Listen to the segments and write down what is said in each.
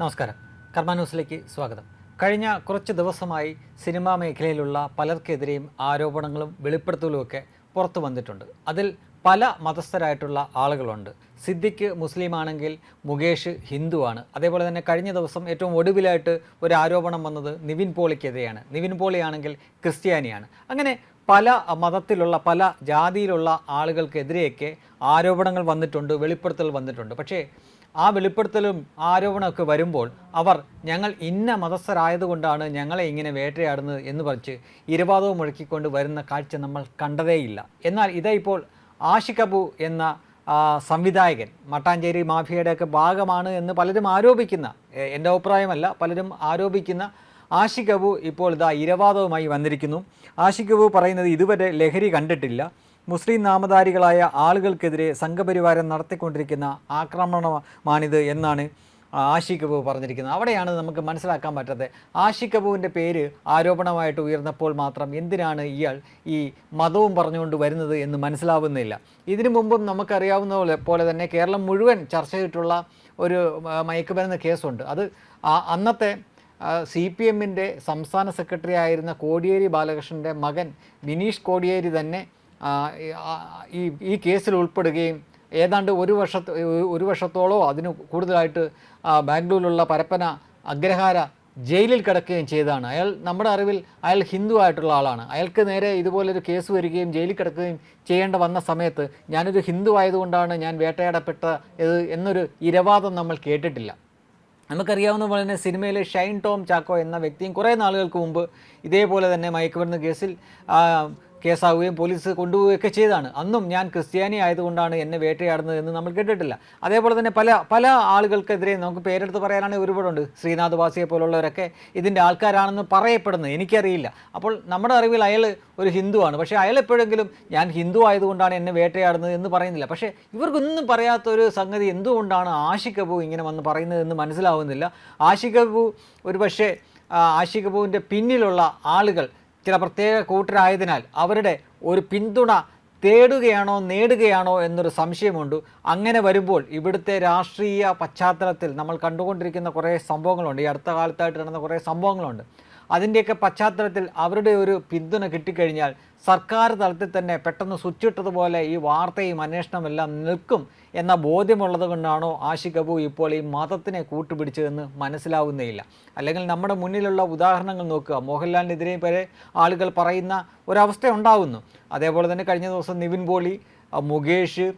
നമസ്കാരം. കർമ്മ ന്യൂസിലേക്ക് സ്വാഗതം. കഴിഞ്ഞ കുറച്ച് ദിവസമായി സിനിമാ മേഖലയിലുള്ള പലർക്കെതിരെയും ആരോപണങ്ങളും വെളിപ്പെടുത്തലും ഒക്കെ പുറത്തു വന്നിട്ടുണ്ട്. അതിൽ പല മതസ്ഥരായിട്ടുള്ള ആളുകളുണ്ട്. സിദ്ദിഖ് മുസ്ലിം ആണെങ്കിൽ മുകേഷ് ഹിന്ദുവാണ് അതേപോലെ തന്നെ കഴിഞ്ഞ ദിവസം ഏറ്റവും ഒടുവിലായിട്ട് ഒരു ആരോപണം വന്നത് നിവിൻ പോളിക്കെതിരെയാണ്. നിവിൻ പോളിയാണെങ്കിൽ ക്രിസ്ത്യാനിയാണ്. അങ്ങനെ പല മതത്തിലുള്ള പല ജാതിയിലുള്ള ആളുകൾക്കെതിരെയൊക്കെ ആരോപണങ്ങൾ വന്നിട്ടുണ്ട് വെളിപ്പെടുത്തൽ വന്നിട്ടുണ്ട്. പക്ഷേ ആ വെളിപ്പെടുത്തലും ആരോപണമൊക്കെ വരുമ്പോൾ അവർ ഞങ്ങൾ ഇന്ന മതസ്ഥരായതുകൊണ്ടാണ് ഞങ്ങളെ ഇങ്ങനെ വേട്ടയാടുന്നത് എന്ന് പറഞ്ഞ് ഇരവാദവും മുഴക്കിക്കൊണ്ട് വരുന്ന കാഴ്ച നമ്മൾ കണ്ടതേയില്ല. എന്നാൽ ഇതാ ഇപ്പോൾ ആഷിഖബു എന്ന സംവിധായകൻ മട്ടാഞ്ചേരി മാഫിയയുടെയൊക്കെ ഭാഗമാണ് എന്ന് പലരും ആരോപിക്കുന്ന എന്റെ അഭിപ്രായമല്ല പലരും ആരോപിക്കുന്ന ആഷിഖബു ഇപ്പോൾ ഇതാ ഇരവാദവുമായി വന്നിരിക്കുന്നു. ആഷിഖബു പറയുന്നത് ഇതുവരെ ലഹരി കണ്ടിട്ടില്ല. മുസ്ലിം നാമധാരികളായ ആളുകൾക്കെതിരെ സംഘപരിവാരം നടത്തിക്കൊണ്ടിരിക്കുന്ന ആക്രമണമാണിത് എന്നാണ് ആഷിഖ് കപൂർ പറഞ്ഞിരിക്കുന്നത്. അവിടെയാണ് നമുക്ക് മനസ്സിലാക്കാൻ പറ്റാത്തത്. ആഷിഖ് കപൂറിന്റെ പേര് ആരോപണമായിട്ട് ഉയർന്നപ്പോൾ മാത്രം എന്തിനാണ് ഇയാൾ ഈ മതവും പറഞ്ഞുകൊണ്ട് വരുന്നത് എന്ന് മനസ്സിലാവുന്നില്ല. ഇതിനു മുമ്പും നമുക്കറിയാവുന്ന പോലെ പോലെ തന്നെ കേരളം മുഴുവൻ ചർച്ച ചെയ്തിട്ടുള്ള ഒരു മയക്കുമരുന്ന് കേസുണ്ട്. അത് അന്നത്തെ സി പി എമ്മിന്റെ സംസ്ഥാന സെക്രട്ടറി ആയിരുന്ന കോടിയേരി ബാലകൃഷ്ണന്റെ മകൻ ബിനീഷ് കോടിയേരി തന്നെ ഈ- ഈ കേസിൽ ഉൾപ്പെടുകയും ഏതാണ്ട് ഒരു വർഷ ഒരു വർഷത്തോളോ അതിന് കൂടുതലായിട്ട് ബാംഗ്ലൂരിലുള്ള പരപ്പന അഗ്രഹാര ജയിലിൽ കിടക്കുകയും ചെയ്തതാണ്. അയാൾ നമ്മുടെ അറിവിൽ അയാൾ ഹിന്ദു ആയിട്ടുള്ള ആളാണ്. അയാൾക്ക് നേരെ ഇതുപോലൊരു കേസ് വരികയും ജയിലിൽ കിടക്കുകയും ചെയ്യേണ്ട വന്ന സമയത്ത് ഞാനൊരു ഹിന്ദു ആയതുകൊണ്ടാണ് ഞാൻ വേട്ടയാടപ്പെട്ട എന്നൊരു ഇരവാദം നമ്മൾ കേട്ടിട്ടില്ല. നമുക്കറിയാവുന്ന പോലെ തന്നെ സിനിമയിലെ ഷൈൻ ടോം ചാക്കോ എന്ന വ്യക്തിയും കുറേ നാളുകൾക്ക് മുമ്പ് ഇതേപോലെ തന്നെ മയക്കുമരുന്ന് കേസിൽ കേസാവുകയും പോലീസ് കൊണ്ടുപോവുകയൊക്കെ ചെയ്താണ് അന്നും ഞാൻ ക്രിസ്ത്യാനി ആയതുകൊണ്ടാണ് എന്നെ വേട്ടയാടുന്നത് എന്ന് നമ്മൾ കേട്ടിട്ടില്ല. അതേപോലെ തന്നെ പല പല ആളുകൾക്കെതിരെ നമുക്ക് പേരെടുത്ത് പറയാനാണെങ്കിൽ ഒരുപാടുണ്ട്. ശ്രീനാഥ് വാസിയെ പോലുള്ളവരൊക്കെ ഇതിന്റെ ആൾക്കാരാണെന്ന് പറയപ്പെടുന്നത് എനിക്കറിയില്ല. അപ്പോൾ നമ്മുടെ അറിവിൽ അയാൾ ഒരു ഹിന്ദുവാണ്. പക്ഷേ അയാൾ എപ്പോഴെങ്കിലും ഞാൻ ഹിന്ദു ആയതുകൊണ്ടാണ് എന്നെ വേട്ടയാടുന്നത് എന്ന് പറയുന്നില്ല. പക്ഷേ ഇവർക്കൊന്നും പറയാത്ത ഒരു സംഗതി എന്തുകൊണ്ടാണ് ആഷിഖ് ഇങ്ങനെ വന്ന് പറയുന്നത് എന്ന് മനസ്സിലാവുന്നില്ല. ആഷിഖ് ഒരു പക്ഷേ ആഷിഖ് പിന്നിലുള്ള ആളുകൾ ചില പ്രത്യേക കൂട്ടരായതിനാൽ അവരുടെ ഒരു പിന്തുണ തേടുകയാണോ നേടുകയാണോ എന്നൊരു സംശയമുണ്ട്. അങ്ങനെ വരുമ്പോൾ ഇവിടുത്തെ രാഷ്ട്രീയ പശ്ചാത്തലത്തിൽ നമ്മൾ കണ്ടുകൊണ്ടിരിക്കുന്ന കുറേ സംഭവങ്ങളുണ്ട്. ഈ അടുത്ത കാലത്തായിട്ട് നടന്ന കുറേ സംഭവങ്ങളുണ്ട്. അതിന്റെയൊക്കെ പശ്ചാത്തലത്തിൽ അവരുടെ ഒരു പിന്തുണ കിട്ടിക്കഴിഞ്ഞാൽ സർക്കാർ തലത്തിൽ തന്നെ പെട്ടെന്ന് സ്വിച്ചിട്ടതുപോലെ ഈ വാർത്തയും അന്വേഷണമെല്ലാം നിൽക്കും എന്ന ബോധ്യമുള്ളത് കൊണ്ടാണോ ആഷിഖ് ഇപ്പോൾ ഈ മതത്തിനെ കൂട്ടുപിടിച്ചതെന്ന് മനസ്സിലാവുന്നേയില്ല. അല്ലെങ്കിൽ നമ്മുടെ മുന്നിലുള്ള ഉദാഹരണങ്ങൾ നോക്കുക. മോഹൻലാലിനെതിരെ വരെ ആളുകൾ പറയുന്ന ഒരവസ്ഥ ഉണ്ടാകുന്നു അതേപോലെ തന്നെ കഴിഞ്ഞ ദിവസം നിവിൻ പോളി മുകേഷ്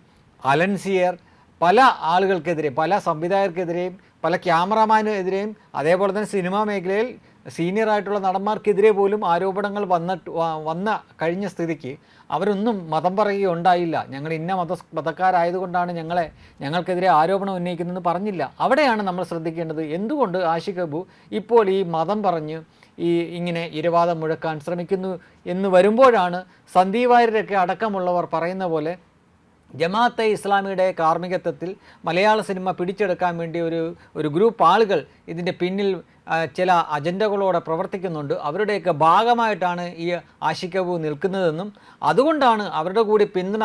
അലൻസിയർ പല ആളുകൾക്കെതിരെ പല സംവിധായകർക്കെതിരെയും പല ക്യാമറമാനെതിരെയും അതേപോലെ തന്നെ സിനിമാ മേഖലയിൽ സീനിയർ ആയിട്ടുള്ള നടന്മാർക്കെതിരെ പോലും ആരോപണങ്ങൾ വന്നിട്ട് വന്ന കഴിഞ്ഞ സ്ഥിതിക്ക് അവരൊന്നും മതം പറയുകയുണ്ടായില്ല. ഞങ്ങൾ ഇന്ന മത മതക്കാരായതുകൊണ്ടാണ് ഞങ്ങളെ ഞങ്ങൾക്കെതിരെ ആരോപണം ഉന്നയിക്കുന്നതെന്ന് പറഞ്ഞില്ല. അവിടെയാണ് നമ്മൾ ശ്രദ്ധിക്കേണ്ടത്. എന്തുകൊണ്ട് ആഷിഖ് അബു ഇപ്പോൾ ഈ മതം പറഞ്ഞ് ഈ ഇങ്ങനെ ഇരവാദം മുഴക്കാൻ ശ്രമിക്കുന്നു എന്ന് വരുമ്പോഴാണ് സന്ദീപ് വാര്യരൊക്കെ അടക്കമുള്ളവർ പറയുന്ന പോലെ ജമാഅത്തെ ഇസ്ലാമിയുടെ കാർമ്മികത്വത്തിൽ മലയാള സിനിമ പിടിച്ചെടുക്കാൻ വേണ്ടി ഒരു ഒരു ഗ്രൂപ്പ് ആളുകൾ ഇതിന്റെ പിന്നിൽ ചില അജണ്ടകളോടെ പ്രവർത്തിക്കുന്നുണ്ട്. അവരുടെയൊക്കെ ഭാഗമായിട്ടാണ് ഈ ആഷിക്കബു നിൽക്കുന്നതെന്നും അതുകൊണ്ടാണ് അവരുടെ കൂടി പിന്തുണ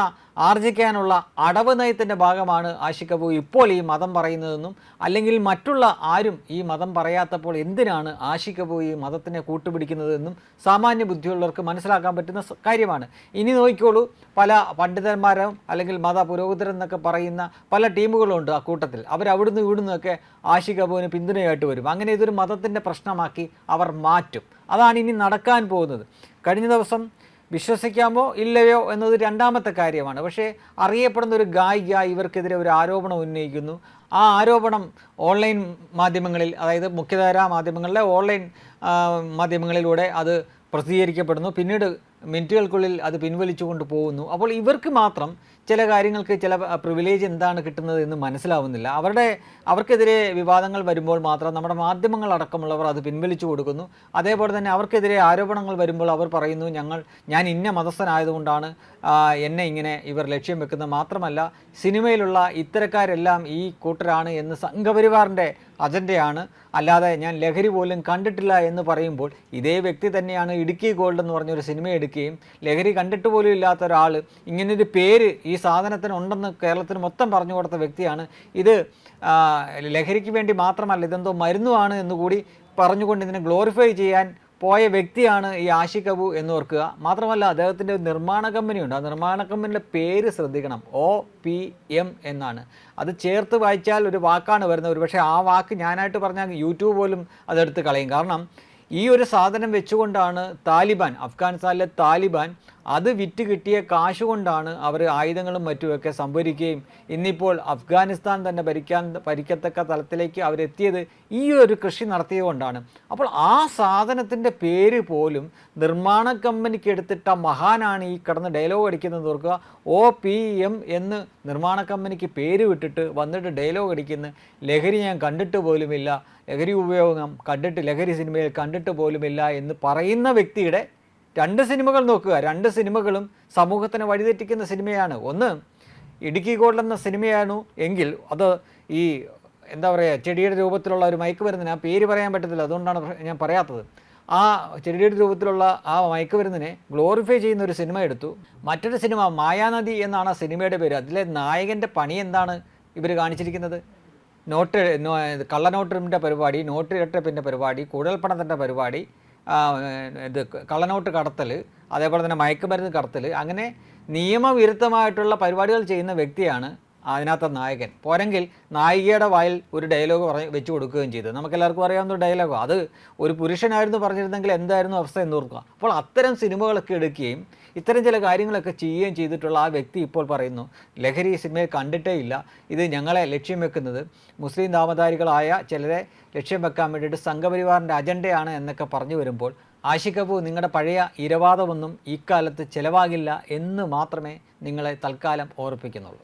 ആർജിക്കാനുള്ള അടവ് നയത്തിന്റെ ഭാഗമാണ് ആഷിക്കബു ഇപ്പോൾ ഈ മതം പറയുന്നതെന്നും അല്ലെങ്കിൽ മറ്റുള്ള ആരും ഈ മതം പറയാത്തപ്പോൾ എന്തിനാണ് ആഷിക്കബു ഈ മതത്തിനെ കൂട്ടുപിടിക്കുന്നതെന്നും സാമാന്യ ബുദ്ധിയുള്ളവർക്ക് മനസ്സിലാക്കാൻ പറ്റുന്ന കാര്യമാണ്. ഇനി നോക്കിക്കോളൂ പല പണ്ഡിതന്മാരും അല്ലെങ്കിൽ മത പുരോഹിതരെന്നൊക്കെ പറയുന്ന പല ടീമുകളുണ്ട് ആ കൂട്ടത്തിൽ. അവർ അവിടുന്ന് ഇവിടുന്നൊക്കെ ആഷിഖ് അബുവിന് പിന്തുണയായിട്ട് വരും. അങ്ങനെ ഇതൊരു മതത്തിന്റെ പ്രശ്നമാക്കി അവർ മാറ്റും. അതാണ് ഇനി നടക്കാൻ പോകുന്നത്. കഴിഞ്ഞ ദിവസം വിശ്വസിക്കാമോ ഇല്ലയോ എന്നത് രണ്ടാമത്തെ കാര്യമാണ്. പക്ഷേ അറിയപ്പെടുന്ന ഒരു ഗായിക ഇവർക്കെതിരെ ഒരു ആരോപണം ഉന്നയിക്കുന്നു. ആ ആരോപണം ഓൺലൈൻ മാധ്യമങ്ങളിൽ അതായത് മുഖ്യധാരാ മാധ്യമങ്ങളിലെ ഓൺലൈൻ മാധ്യമങ്ങളിലൂടെ അത് പ്രസിദ്ധീകരിക്കപ്പെടുന്നു. പിന്നീട് മിനിറ്റുകൾക്കുള്ളിൽ അത് പിൻവലിച്ചുകൊണ്ട് പോകുന്നു. അപ്പോൾ ഇവർക്ക് മാത്രം ചില കാര്യങ്ങൾക്ക് ചില പ്രിവിലേജ് എന്താണ് കിട്ടുന്നത് എന്ന് മനസ്സിലാവുന്നില്ല. അവരുടെ അവർക്കെതിരെ വിവാദങ്ങൾ വരുമ്പോൾ മാത്രം നമ്മുടെ മാധ്യമങ്ങൾ അടക്കമുള്ളവർ അത് പിൻവലിച്ചു കൊടുക്കുന്നു. അതേപോലെ തന്നെ അവർക്കെതിരെ ആരോപണങ്ങൾ വരുമ്പോൾ അവർ പറയുന്നു ഞങ്ങൾ ഞാൻ ഇന്ന മതസ്ഥനായതുകൊണ്ടാണ് എന്നെ ഇങ്ങനെ ഇവർ ലക്ഷ്യം വെക്കുന്നത്. മാത്രമല്ല സിനിമയിലുള്ള ഇത്തരക്കാരെല്ലാം ഈ കൂട്ടരാണ് എന്ന് സംഘപരിവാറിന്റെ അജണ്ടയാണ്. അല്ലാതെ ഞാൻ ലഹരി പോലും കണ്ടിട്ടില്ല എന്ന് പറയുമ്പോൾ ഇതേ വ്യക്തി തന്നെയാണ് ഇടുക്കി ഗോൾഡ് എന്ന് പറഞ്ഞൊരു സിനിമ എടുക്കുകയും ലഹരി കണ്ടിട്ട് പോലും ഇല്ലാത്ത ഒരാൾ ഇങ്ങനൊരു പേര് ഈ സാധനത്തിന് ഉണ്ടെന്ന് കേരളത്തിന് മൊത്തം പറഞ്ഞു കൊടുത്ത വ്യക്തിയാണ്. ഇത് ലഹരിക്ക് വേണ്ടി മാത്രമല്ല ഇതെന്തോ മരുന്നുമാണ് എന്നുകൂടി പറഞ്ഞുകൊണ്ട് ഇതിനെ ഗ്ലോറിഫൈ ചെയ്യാൻ പോയ വ്യക്തിയാണ് ഈ ആഷിഖ് അബു എന്ന് ഓർക്കുക. മാത്രമല്ല അദ്ദേഹത്തിന്റെ ഒരു നിർമ്മാണ കമ്പനിയുണ്ട്. ആ നിർമ്മാണ കമ്പനിയുടെ പേര് ശ്രദ്ധിക്കണം. ഒ പി എം എന്നാണ്. അത് ചേർത്ത് വായിച്ചാൽ ഒരു വാക്കാണ് വരുന്നത്. ഒരു പക്ഷേ ആ വാക്ക് ഞാനായിട്ട് പറഞ്ഞാൽ യൂട്യൂബ് പോലും അതെടുത്ത് കളയും. കാരണം ഈ ഒരു സാധനം വെച്ചുകൊണ്ടാണ് താലിബാൻ അഫ്ഗാനിസ്ഥാനിലെ താലിബാൻ അത് വിറ്റ് കിട്ടിയ കാശ് കൊണ്ടാണ് അവർ ആയുധങ്ങളും മറ്റുമൊക്കെ സംഭരിക്കുകയും ഇന്നിപ്പോൾ അഫ്ഗാനിസ്ഥാൻ തന്നെ ഭരിക്കാൻ ഭരിക്കത്തക്ക തലത്തിലേക്ക് അവരെത്തിയത് ഈ ഒരു കൃഷി നടത്തിയതുകൊണ്ടാണ് അപ്പോൾ ആ സാധനത്തിന്റെ പേര് പോലും നിർമ്മാണ കമ്പനിക്ക് എടുത്തിട്ട മഹാനാണ് ഈ കിടന്ന് ഡയലോഗ് അടിക്കുന്നത് ഓർക്കുക. ഒ പി എം എന്ന് നിർമ്മാണ കമ്പനിക്ക് പേര് വിട്ടിട്ട് വന്നിട്ട് ഡയലോഗ് അടിക്കുന്ന ലഹരി ഞാൻ കണ്ടിട്ട് പോലുമില്ല. ലഹരി ഉപയോഗം കണ്ടിട്ട് ലഹരി സിനിമയിൽ കണ്ടിട്ട് പോലുമില്ല എന്ന് പറയുന്ന വ്യക്തിയുടെ രണ്ട് സിനിമകൾ നോക്കുക. രണ്ട് സിനിമകളും സമൂഹത്തിന് വഴിതെറ്റിക്കുന്ന സിനിമയാണ്. ഒന്ന് ഇടുക്കി ഗോൾഡ് എന്ന സിനിമയാണ് എങ്കിൽ അത് ഈ എന്താ പറയുക ചെടിയുടെ രൂപത്തിലുള്ള ഒരു മയക്കുമരുന്നിന് ആ പേര് പറയാൻ പറ്റത്തില്ല. അതുകൊണ്ടാണ് ഞാൻ പറയാത്തത്. ആ ചെടിയുടെ രൂപത്തിലുള്ള ആ മയക്കുമരുന്നിനെ ഗ്ലോറിഫൈ ചെയ്യുന്ന ഒരു സിനിമ എടുത്തു. മറ്റൊരു സിനിമ മായാനദി എന്നാണ് ആ സിനിമയുടെ പേര്. അതിലെ നായകന്റെ പണി എന്താണ് ഇവർ കാണിച്ചിരിക്കുന്നത്? നോട്ട് കള്ളനോട്ടിന്റെ പരിപാടി നോട്ട് ഇരട്ടപ്പിന്റെ പരിപാടി കുഴൽപ്പണത്തിന്റെ പരിപാടി ഇത് കള്ളനോട്ട് കടത്തൽ അതേപോലെ തന്നെ മയക്കുമരുന്ന് കടത്തൽ അങ്ങനെ നിയമവിരുദ്ധമായിട്ടുള്ള പരിപാടികൾ ചെയ്യുന്ന വ്യക്തിയാണ് അതിനകത്തെ നായകൻ. പോരെങ്കിൽ നായികയുടെ വായിൽ ഒരു ഡയലോഗ് പറഞ്ഞ് വെച്ച് കൊടുക്കുകയും ചെയ്തു. നമുക്കെല്ലാവർക്കും അറിയാവുന്ന ഒരു ഡയലോഗോ അത് ഒരു പുരുഷനായിരുന്നു പറഞ്ഞിരുന്നെങ്കിൽ എന്തായിരുന്നു അവസ്ഥ എന്ന് ഓർക്കുക. അപ്പോൾ അത്തരം സിനിമകളൊക്കെ എടുക്കുകയും ഇത്തരം ചില കാര്യങ്ങളൊക്കെ ചെയ്യുകയും ചെയ്തിട്ടുള്ള ആ വ്യക്തി ഇപ്പോൾ പറയുന്നു ലഹരി സിനിമയെ കണ്ടിട്ടേ ഇല്ല. ഇത് ഞങ്ങളെ ലക്ഷ്യം വെക്കുന്നത് മുസ്ലിം നാമധാരികളായ ചിലരെ ലക്ഷ്യം വെക്കാൻ വേണ്ടിയിട്ട് സംഘപരിവാറിന്റെ അജണ്ടയാണ് എന്നൊക്കെ പറഞ്ഞു വരുമ്പോൾ ആശിക്കപ്പു നിങ്ങളുടെ പഴയ ഇരവാദമൊന്നും ഇക്കാലത്ത് ചിലവാകില്ല എന്ന് മാത്രമേ നിങ്ങളെ തൽക്കാലം ഓർപ്പിക്കുന്നുള്ളൂ.